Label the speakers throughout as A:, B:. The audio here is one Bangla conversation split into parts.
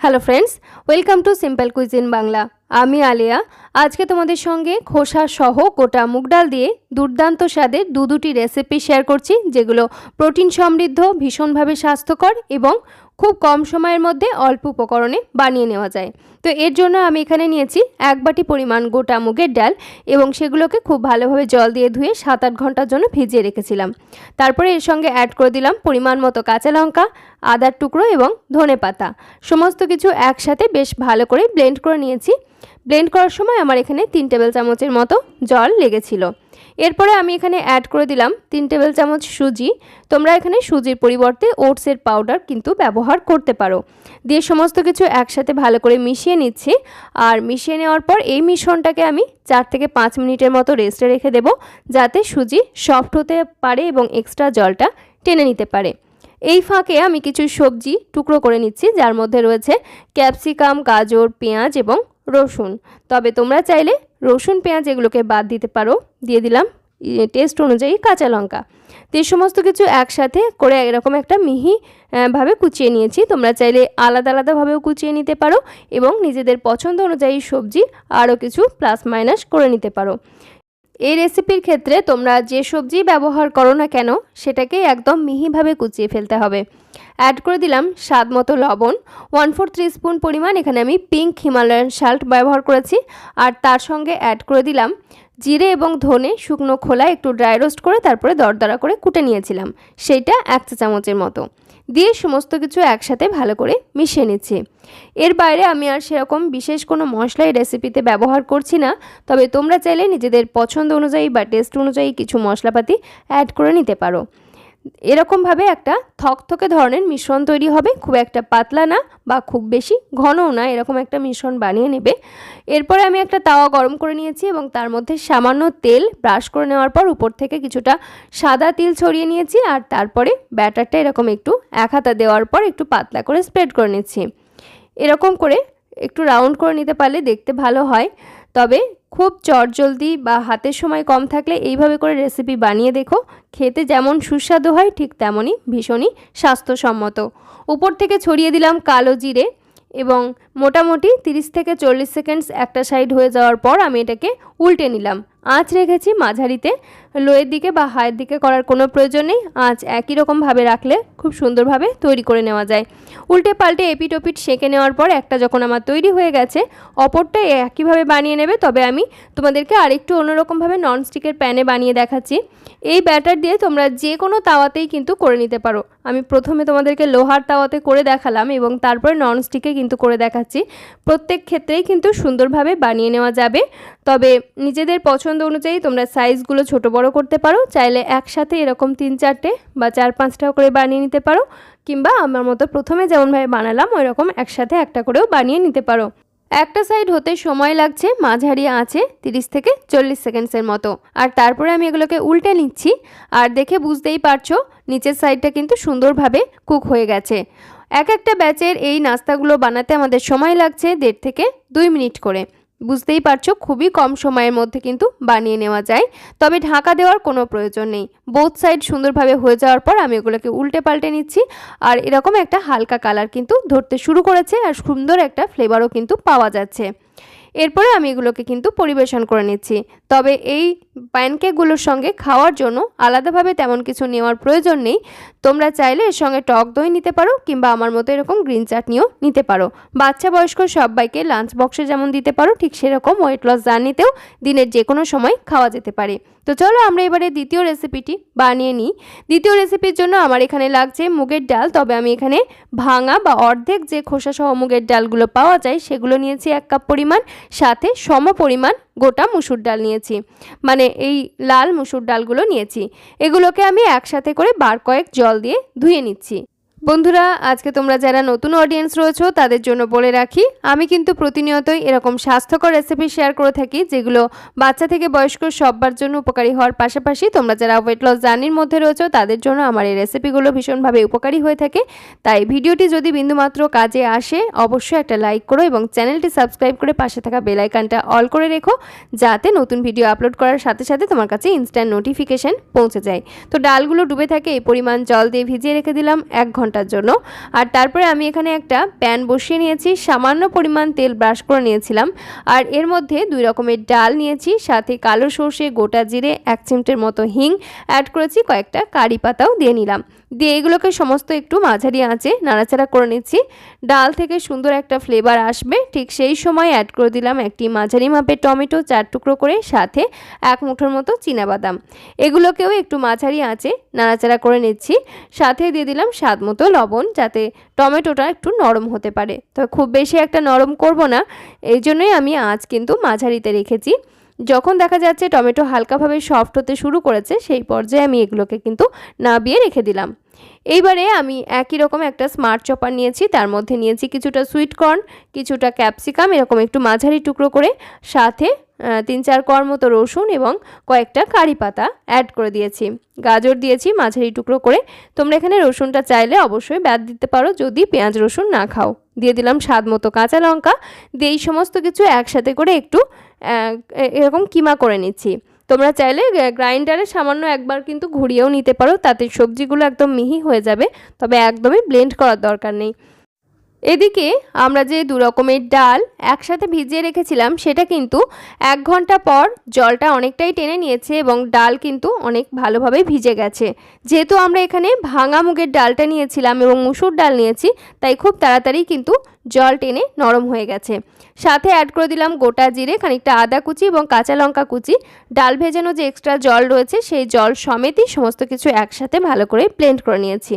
A: Hello friends welcome to simple cuisine Bangla আমি আলিয়া, আজকে তোমাদের সঙ্গে খোসা সহ গোটা মুগ ডাল দিয়ে দুর্দান্ত স্বাদের দু দুটি রেসিপি শেয়ার করছি, যেগুলো প্রোটিন সমৃদ্ধ, ভীষণভাবে স্বাস্থ্যকর এবং খুব কম সময়ের মধ্যে অল্প উপকরণে বানিয়ে নেওয়া যায়। তো এর জন্য আমি এখানে নিয়েছি এক বাটি পরিমাণ গোটা মুগের ডাল এবং সেগুলোকে খুব ভালোভাবে জল দিয়ে ধুয়ে সাত আট ঘণ্টার জন্য ভিজিয়ে রেখেছিলাম। তারপরে এর সঙ্গে অ্যাড করে দিলাম পরিমাণ মতো কাঁচা লঙ্কা, আদার টুকরো এবং ধনে পাতা। সমস্ত কিছু একসাথে বেশ ভালো করে ব্লেন্ড করে নিয়েছি। ব্লেন্ড করার সময় আমার এখানে তিন টেবিল চামচের মতো জল লেগেছিল। এরপরে আমি এখানে অ্যাড করে দিলাম তিন টেবিল চামচ সুজি। তোমরা এখানে সুজির পরিবর্তে ওটসের পাউডার কিন্তু ব্যবহার করতে পারো। দিয়ে সমস্ত কিছু একসাথে ভালো করে মিশিয়ে নিচ্ছি। আর মিশিয়ে নেওয়ার পর এই মিশ্রণটাকে আমি চার থেকে পাঁচ মিনিটের মতো রেস্টে রেখে দেবো, যাতে সুজি সফট হতে পারে এবং এক্সট্রা জলটা টেনে নিতে পারে। এই ফাঁকে আমি কিছু সবজি টুকরো করে নিচ্ছি, যার মধ্যে রয়েছে ক্যাপসিকাম গাজর, পেঁয়াজ এবং রসুন। তবে তোমরা চাইলে রসুন, পেঁয়াজ এগুলোকে বাদ দিতে পারো। দিয়ে দিলাম টেস্ট অনুযায়ী কাঁচা লঙ্কা। তো এই সমস্ত কিছু একসাথে করে এরকম একটা মিহি ভাবে কুচিয়ে নিয়েছি। তোমরা চাইলে আলাদা আলাদাভাবেও কুচিয়ে নিতে পারো এবং নিজেদের পছন্দ অনুযায়ী সবজি আরও কিছু প্লাস মাইনাস করে নিতে পারো। এই রেসিপির ক্ষেত্রে তোমরা যে সবজি ব্যবহার করো না কেন, সেটাকে একদম মিহিভাবে কুচিয়ে ফেলতে হবে। অ্যাড করে দিলাম স্বাদ মতো লবণ ওয়ান ফোর থ্রি স্পুন পরিমাণ এখানে আমি পিঙ্ক হিমালয়ান সাল্ট ব্যবহার করেছি, আর তার সঙ্গে অ্যাড করে দিলাম জিরে এবং ধনে শুকনো খোলা একটু ড্রাই রোস্ট করে তারপরে দরদরা করে কুটে নিয়েছিলাম, সেইটা এক চা চামচের মতো। দিয়ে সমস্ত কিছু একসাথে ভালো করে মিশিয়ে নিচ্ছি। এর বাইরে আমি আর সেরকম বিশেষ কোনো মশলাই রেসিপিতে ব্যবহার করছি না, তবে তোমরা চাইলে নিজেদের পছন্দ অনুযায়ী বা টেস্ট অনুযায়ী কিছু মশলাপাতি অ্যাড করে নিতে পারো। এরকমভাবে একটা থকথকে ধরনের মিশ্রণ তৈরি হবে। খুব একটা পাতলা না বা খুব বেশি ঘনও না, এরকম একটা মিশ্রণ বানিয়ে নেবে। এরপরে আমি একটা তাওয়া গরম করে নিয়েছি এবং তার মধ্যে সামান্য তেল ব্রাশ করে নেওয়ার পর উপর থেকে কিছুটা সাদা তিল ছড়িয়ে নিয়েছি আর তারপরে ব্যাটারটা এরকম একটু এক হাতা দেওয়ার পর একটু পাতলা করে স্প্রেড করে নিচ্ছি। এরকম করে একটু রাউন্ড করে নিতে পারলে দেখতে ভালো হয়। তবে খুব চটজলদি বা হাতের সময় কম থাকলে এইভাবে করে রেসিপি বানিয়ে দেখো। খেতে যেমন সুস্বাদু হয়, ঠিক তেমনই ভীষণই স্বাস্থ্যসম্মত। উপর থেকে ছড়িয়ে দিলাম কালো জিরে এবং মোটামুটি 30 থেকে চল্লিশ সেকেন্ডস একটা সাইড হয়ে যাওয়ার পর আমি এটাকে উল্টে নিলাম। আঁচ রেখেছি মাঝারিতে। লোয়ের দিকে বা হায়ের দিকে করার কোনো প্রয়োজন নেই। আঁচ একই রকমভাবে রাখলে খুব সুন্দরভাবে তৈরি করে নেওয়া যায়। উল্টে পাল্টে এপিট ওপিট সেঁকে নেওয়ার পর একটা যখন আমার তৈরি হয়ে গেছে, অপরটা একইভাবে বানিয়ে নেবে। তবে আমি তোমাদেরকে আরেকটু অন্যরকমভাবে ননস্টিকের প্যানে বানিয়ে দেখাচ্ছি। এই ব্যাটার দিয়ে তোমরা যে কোনো তাওয়াতেই কিন্তু করে নিতে পারো। আমি প্রথমে তোমাদেরকে লোহার তাওয়াতে করে দেখালাম এবং তারপরে ননস্টিকে কিন্তু করে দেখাচ্ছি। প্রত্যেক ক্ষেত্রেই কিন্তু সুন্দরভাবে বানিয়ে নেওয়া যাবে। তবে নিজেদের পছন্দ অনুযায়ী তোমরা সাইজগুলো ছোট বড় করতে পারো। চাইলে একসাথে এরকম তিন চারটে বা চার পাঁচটা করে বানিয়ে নিতে পারো। কিংবা আমার মতো প্রথমে যেমনভাবে বানালাম ওই রকম একসাথে একটা করেও বানিয়ে নিতে পারো। একটা সাইড হতে সময় লাগছে, মাঝারি আঁচে তিরিশ থেকে চল্লিশ সেকেন্ডসের মতো। আর তারপরে আমি এগুলোকে উল্টে নিচ্ছি। আর দেখে বুঝতেই পারছ, নিচের সাইডটা কিন্তু সুন্দরভাবে কুক হয়ে গেছে। এক একটা ব্যাচের এই নাস্তাগুলো বানাতে আমাদের সময় লাগছে দেড় থেকে দুই মিনিট করে। বুঝতেই পারছ, খুবই কম সময়ের মধ্যে কিন্তু বানিয়ে নেওয়া যায়। তবে ঢাকা দেওয়ার কোনো প্রয়োজন নেই। বোথ সাইড সুন্দরভাবে হয়ে যাওয়ার পর আমি এগুলোকে উল্টে পাল্টে নিচ্ছি। আর এরকম একটা হালকা কালার কিন্তু ধরতে শুরু করেছে আর সুন্দর একটা ফ্লেভারও কিন্তু পাওয়া যাচ্ছে। এরপরে আমি এগুলোকে কিন্তু পরিবেশন করে নিচ্ছি। তবে এই প্যানকেকগুলোর সঙ্গে খাওয়ার জন্য আলাদাভাবে তেমন কিছু নেওয়ার প্রয়োজন নেই। তোমরা চাইলে এর সঙ্গে টক দই নিতে পারো কিংবা আমার মতো এরকম গ্রিন চাটনিও নিতে পারো। বাচ্চা বয়স্ক সবাইকে লাঞ্চ বক্সে যেমন দিতে পারো, ঠিক সেরকম ওয়েট লস জার্নিতেও দিনের যে কোনো সময় খাওয়া যেতে পারে। তো চলো আমরা এবারে দ্বিতীয় রেসিপিটি বানিয়ে নিই। দ্বিতীয় রেসিপির জন্য আমার এখানে লাগছে মুগের ডাল, তবে আমি এখানে ভাঙা বা অর্ধেক যে খোসা সহ মুগের ডালগুলো পাওয়া যায় সেগুলো নিয়েছি এক কাপ পরিমাণ, সাথে সম পরিমাণ গোটা মুসুর ডাল নিয়েছি। মানে এই লাল মুসুর ডালগুলো নিয়েছি। এগুলোকে আমি একসাথে করে বার কয়েক জল দিয়ে ধুয়ে নিচ্ছি। বন্ধুরা, আজকে তোমরা যারা নতুন অডিয়েন্স রয়েছো, তাদের জন্য বলে রাখি, আমি কিন্তু প্রতিনিয়তই এরকম স্বাস্থ্যকর রেসিপি শেয়ার করে থাকি, যেগুলো বাচ্চা থেকে বয়স্ক সববার জন্য উপকারী হওয়ার পাশাপাশি তোমরা যারা ওয়েট লস জার্নির মধ্যে রয়েছো, তাদের জন্য আমার এই রেসিপিগুলো ভীষণভাবে উপকারী হয়ে থাকে। তাই ভিডিওটি যদি বিন্দুমাত্র কাজে আসে, অবশ্যই একটা লাইক করো এবং চ্যানেলটি সাবস্ক্রাইব করে পাশে থাকা বেলাইকানটা অল করে রেখো, যাতে নতুন ভিডিও আপলোড করার সাথে সাথে তোমার কাছে ইনস্ট্যান্ট নোটিফিকেশান পৌঁছে যায়। তো ডালগুলো ডুবে থাকে, এই পরিমাণ জল দিয়ে ভিজিয়ে রেখে দিলাম, এক ঘণ্টা ঘণ্টার জন্য। আর তারপরে আমি এখানে একটা প্যান বসিয়ে নিয়েছি, সামান্য পরিমাণ তেল ব্রাশ করে নিয়েছিলাম। আর এর মধ্যে দুই রকমের ডাল নিয়েছি, সাথে কালো সর্ষে, গোটা জিরে, এক চিমটের মতো হিং অ্যাড করেছি, কয়েকটা কারি পাতাও দিয়ে নিলাম। দিয়ে এগুলোকে সমস্ত একটু মাঝারি আঁচে নাড়াচাড়া করে নিচ্ছি। ডাল থেকে সুন্দর একটা ফ্লেভার আসবে, ঠিক সেই সময় অ্যাড করে দিলাম একটি মাঝারি মাপের টমেটো চার টুকরো করে, সাথে এক মুঠোর মতো বাদাম এগুলোকেও একটু মাঝারি আঁচে নাড়াচাড়া করে নিচ্ছি, সাথে দিয়ে দিলাম স্বাদ মতো লবণ যাতে টমেটোটা একটু নরম হতে পারে। তো খুব বেশি একটা নরম করব না, এই জন্যই আমি আঁচ কিন্তু মাঝারিতে রেখেছি। যখন দেখা যাচ্ছে টমেটো হালকাভাবে সফট হতে শুরু করেছে, সেই পর্যায়ে আমি এগুলোকে কিন্তু নাবিয়ে রেখে দিলাম। এইবারে আমি একই রকম একটা স্মার্ট চপার নিয়েছি, তার মধ্যে নিয়েছি কিছুটা সুইট কর্ন কিছুটা ক্যাপসিকাম এরকম একটু মাঝারি টুকরো করে, সাথে তিন চার কর মতো রসুন এবং কয়েকটা কারি পাতা অ্যাড করে দিয়েছি। গাজর দিয়েছি মাঝারি টুকরো করে। তোমরা এখানে রসুনটা চাইলে অবশ্যই ব্যাদ দিতে পারো যদি পেঁয়াজ রসুন না খাও। দিয়ে দিলাম স্বাদ মতো কাঁচা লঙ্কা। দিয়ে এই সমস্ত কিছু একসাথে করে একটু এরকম কিমা করে নিচ্ছি। তোমরা চাইলে গ্রাইন্ডারে সামান্য একবার কিন্তু ঘুরিয়েও নিতে পারো। তাতে সবজিগুলো একদম মিহি হয়ে যাবে। তবে একদমই ব্লেন্ড করার দরকার নেই। এদিকে আমরা যে দু রকমের ডাল একসাথে ভিজিয়ে রেখেছিলাম, সেটা কিন্তু এক ঘণ্টা পর জলটা অনেকটাই টেনে নিয়েছে এবং ডাল কিন্তু অনেক ভালোভাবে ভিজে গেছে। যেহেতু আমরা এখানে ভাঙা মুগের ডালটা নিয়েছিলাম এবং মুসুর ডাল নিয়েছি, তাই খুব তাড়াতাড়ি কিন্তু জল টেনে নরম হয়ে গেছে। সাথে অ্যাড করে দিলাম গোটা জিরে, খানিকটা আদা কুচি এবং কাঁচা লঙ্কা কুচি। ডাল ভেজানো যে এক্সট্রা জল রয়েছে, সেই জল সমেতই সমস্ত কিছু একসাথে ভালো করে প্লেন্ট করে নিয়েছি।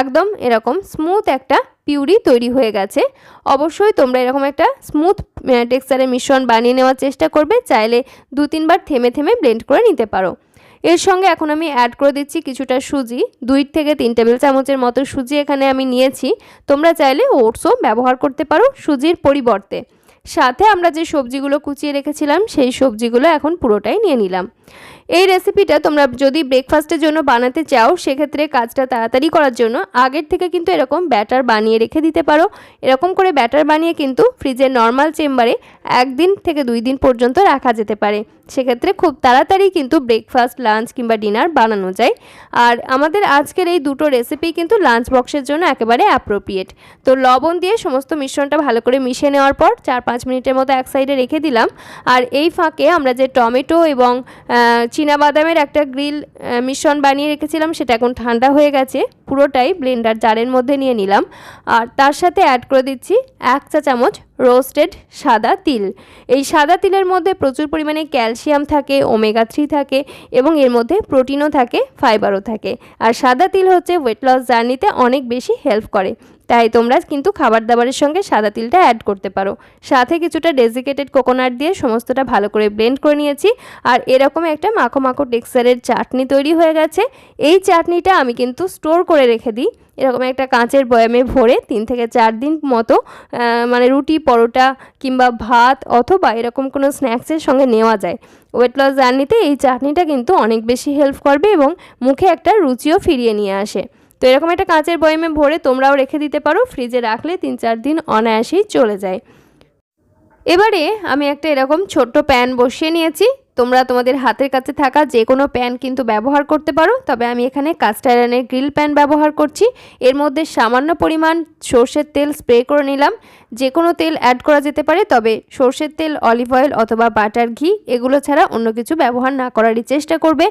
A: একদম এরকম স্মুথ একটা পিউরি তৈরি হয়ে গেছে। অবশ্যই তোমরা এরকম একটা স্মুথ টেক্সচারের মিশ্রণ বানিয়ে নেওয়ার চেষ্টা করবে। চাইলে দু তিনবার থেমে থেমে ব্লেন্ড করে নিতে পারো। এর সঙ্গে এখন আমি অ্যাড করে দিচ্ছি কিছুটা সুজি। দুই থেকে তিন টেবিল চামচের মতো সুজি এখানে আমি নিয়েছি। তোমরা চাইলে ওটসও ব্যবহার করতে পারো সুজির পরিবর্তে। সাথে আমরা যে সবজিগুলো কুচিয়ে রেখেছিলাম, সেই সবজিগুলো এখন পুরোটাই নিয়ে নিলাম। এই রেসিপিটা তোমরা যদি ব্রেকফাস্টের জন্য বানাতে চাও, সেক্ষেত্রে কাজটা তাড়াতাড়ি করার জন্য আগের থেকে কিন্তু এরকম ব্যাটার বানিয়ে রেখে দিতে পারো। এরকম করে ব্যাটার বানিয়ে কিন্তু ফ্রিজের নর্মাল চেম্বারে একদিন থেকে দুই দিন পর্যন্ত রাখা যেতে পারে। সেক্ষেত্রে খুব তাড়াতাড়ি কিন্তু ব্রেকফাস্ট লাঞ্চ কিংবা ডিনার বানানো যায়। আর আমাদের আজকের এই দুটো রেসিপি কিন্তু লাঞ্চ বক্সের জন্য একেবারে অ্যাপ্রোপ্রিয়েট তো লবণ দিয়ে সমস্ত মিশ্রণটা ভালো করে মিশিয়ে নেওয়ার পর চার পাঁচ মিনিটের মতো এক সাইডে রেখে দিলাম। আর এই ফাঁকে আমরা যে টমেটো এবং বাদামের একটা গ্রিল মিশ্রণ বানিয়ে রেখেছিলাম, সেটা এখন ঠান্ডা হয়ে গেছে। পুরোটাই ব্লেন্ডার জারের মধ্যে নিয়ে নিলাম। আর তার সাথে অ্যাড করে দিচ্ছি এক চা চামচ রোস্টেড সাদা তিল। এই সাদা তিলের মধ্যে প্রচুর পরিমাণে ক্যালসিয়াম থাকে, ওমেগা থ্রি থাকে এবং এর মধ্যে প্রোটিনও থাকে, ফাইবারও থাকে। আর সাদা তিল হচ্ছে ওয়েট লস জার্নিতে অনেক বেশি হেল্প করে। তাই তোমরা কিন্তু খাবার দাবারের সঙ্গে সাদা তিলটা অ্যাড করতে পারো। সাথে কিছুটা ডেজিকেটেড কোকোনাট দিয়ে সমস্তটা ভালো করে ব্লেন্ড করে নিয়েছি। আর এরকম একটা মাখো মাখো টেক্সচারের চাটনি তৈরি হয়ে গেছে। এই চাটনিটা আমি কিন্তু স্টোর করে রেখে দিই। এরকম একটা কাঁচের বয়ামে ভরে তিন থেকে চার দিন মতো মানে রুটি, পরোটা কিংবা ভাত অথবা এরকম কোনো স্ন্যাক্সের সঙ্গে নেওয়া যায়। ওয়েট লস জার্নিতে এই চাটনিটা কিন্তু অনেক বেশি হেল্প করবে এবং মুখে একটা রুচিও ফিরিয়ে নিয়ে আসে। তো এরকম একটা কাঁচের বয়মে ভরে তোমরাও রেখে দিতে পারো ফ্রিজে রাখলে তিন চার দিন অনায়াসেই চলে যায়। এবারে আমি একটা এরকম ছোট্ট প্যান বসিয়ে নিয়েছি। তোমরা তোমাদের হাতের কাছে থাকা যে কোনো প্যান কিন্তু ব্যবহার করতে পারো, তবে আমি এখানে কাস্টার আয়রনের গ্রিল প্যান ব্যবহার করছি। এর মধ্যে সামান্য পরিমাণ সর্ষের তেল স্প্রে করে নিলাম। যে কোনো তেল অ্যাড করা যেতে পারে, তবে সর্ষের তেল অলিভ অয়েল অথবা বাটার ঘি এগুলো ছাড়া অন্য কিছু ব্যবহার না করারই চেষ্টা করবে।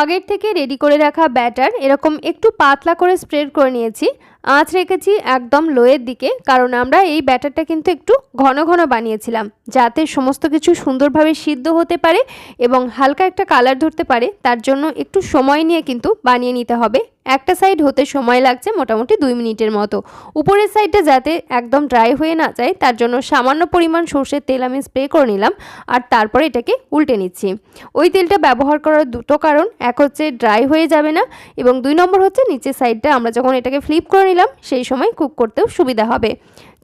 A: আগের থেকে রেডি করে রাখা ব্যাটার এরকম একটু পাতলা করে স্প্রেড করে নিয়েছি। আঁচ রেখেছি একদম লোয়ের দিকে, কারণ আমরা এই ব্যাটারটা কিন্তু একটু ঘন ঘন বানিয়েছিলাম, যাতে সমস্ত কিছু সুন্দরভাবে সিদ্ধ হতে পারে এবং হালকা একটা কালার ধরতে পারে, তার জন্য একটু সময় নিয়ে কিন্তু বানিয়ে নিতে হবে। একটা সাইড হতে সময় লাগছে মোটামুটি দুই মিনিটের মতো। উপরের সাইডটা যাতে একদম ড্রাই হয়ে না যায়, তার জন্য সামান্য পরিমাণ সর্ষের তেল আমি স্প্রে করে নিলাম আর তারপরে এটাকে উল্টে নিচ্ছি। ওই তেলটা ব্যবহার করার দুটো কারণ, এক হচ্ছে ড্রাই হয়ে যাবে না এবং দুই নম্বর হচ্ছে নিচের সাইডটা আমরা যখন এটাকে ফ্লিপ করে নিলাম সেই সময় কুক করতেও সুবিধা হবে।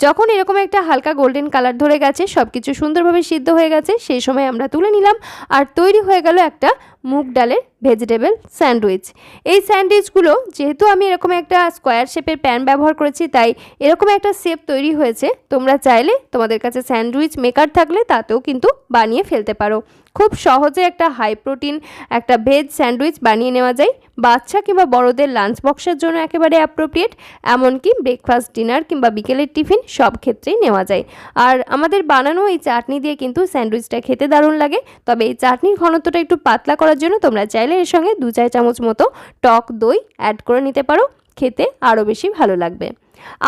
A: যখন এরকম একটা হালকা গোল্ডেন কালার ধরে গেছে সব কিছু সুন্দরভাবে সিদ্ধ হয়ে গেছে, সেই সময় আমরা তুলে নিলাম আর তৈরি হয়ে গেল একটা মুগ ডালের ভেজিটেবল স্যান্ডউইচ এই স্যান্ডউইচগুলো যেহেতু আমি এরকম একটা স্কোয়ার শেপের প্যান ব্যবহার করেছি, তাই এরকম একটা শেপ তৈরি হয়েছে, তোমরা চাইলে তোমাদের কাছে স্যান্ডউইচ মেকার থাকলে তাতেও কিন্তু বানিয়ে ফেলতে পারো। খুব সহজে একটা হাই প্রোটিন একটা ভেজ স্যান্ডউইচ বানিয়ে নেওয়া যায়। বাচ্চা কিংবা বড়দের লাঞ্চ বক্সের জন্য একেবারে অ্যাপ্রোপ্রিয়েট এমনকি ব্রেকফাস্ট ডিনার কিংবা বিকেলের টিফিন সব ক্ষেত্রেই নেওয়া যায়। আর আমাদের বানানো এই চাটনি দিয়ে কিন্তু স্যান্ডউইচটা খেতে দারুণ লাগে। তবে এই চাটনির ঘনত্বটা একটু পাতলা করার জন্য তোমরা চাইলে এর সঙ্গে দু চার চামচ মতো টক দই অ্যাড করে নিতে পারো। খেতে আরও বেশি ভালো লাগবে।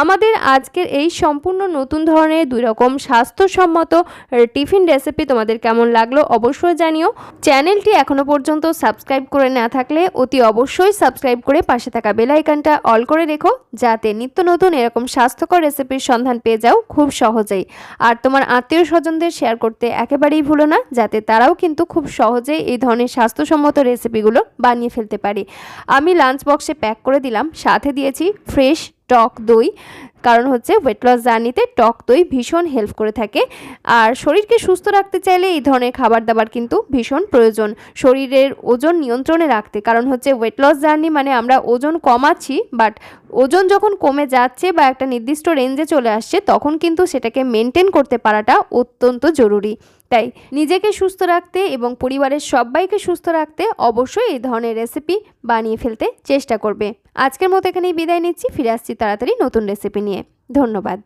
A: আমাদের আজকের এই সম্পূর্ণ নতুন ধরনের দুই রকম স্বাস্থ্যসম্মত টিফিন রেসিপি তোমাদের কেমন লাগল অবশ্যই জানিও। চ্যানেলটি এখনও পর্যন্ত সাবস্ক্রাইব করে না থাকলে অতি অবশ্যই সাবস্ক্রাইব করে পাশে থাকা বেল আইকনটা অল করে রেখো, যাতে নিত্য নতুন এরকম স্বাস্থ্যকর রেসিপির সন্ধান পেয়ে যাও খুব সহজেই। আর তোমার আত্মীয় স্বজনদের শেয়ার করতে একেবারেই ভুলো না, যাতে তারাও কিন্তু খুব সহজেই এই ধরনের স্বাস্থ্যসম্মত রেসিপিগুলো বানিয়ে ফেলতে পারে। আমি লাঞ্চ বক্সে প্যাক করে দিলাম, সাথে দিয়েছি ফ্রেশ টক দই কারণ হচ্ছে ওয়েট লস জার্নিতে টক দই ভীষণ হেল্প করে থাকে। আর শরীরকে সুস্থ রাখতে চাইলে এই ধরনের খাবার দাবার কিন্তু ভীষণ প্রয়োজন। শরীরের ওজন নিয়ন্ত্রণে রাখতে, কারণ হচ্ছে ওয়েট লস জার্নি মানে আমরা ওজন কমাচ্ছি বাট ওজন যখন কমে যাচ্ছে বা একটা নির্দিষ্ট রেঞ্জে চলে আসছে, তখন কিন্তু সেটাকে মেনটেন করতে পারাটা অত্যন্ত জরুরি। তাই নিজেকে সুস্থ রাখতে এবং পরিবারের সবাইকে সুস্থ রাখতে অবশ্যই এই ধরনের রেসিপি বানিয়ে ফেলতে চেষ্টা করবে। আজকের মতো এখানেই বিদায় নিচ্ছি। ফিরে আসছি তাড়াতাড়ি নতুন রেসিপি নিয়ে। ধন্যবাদ।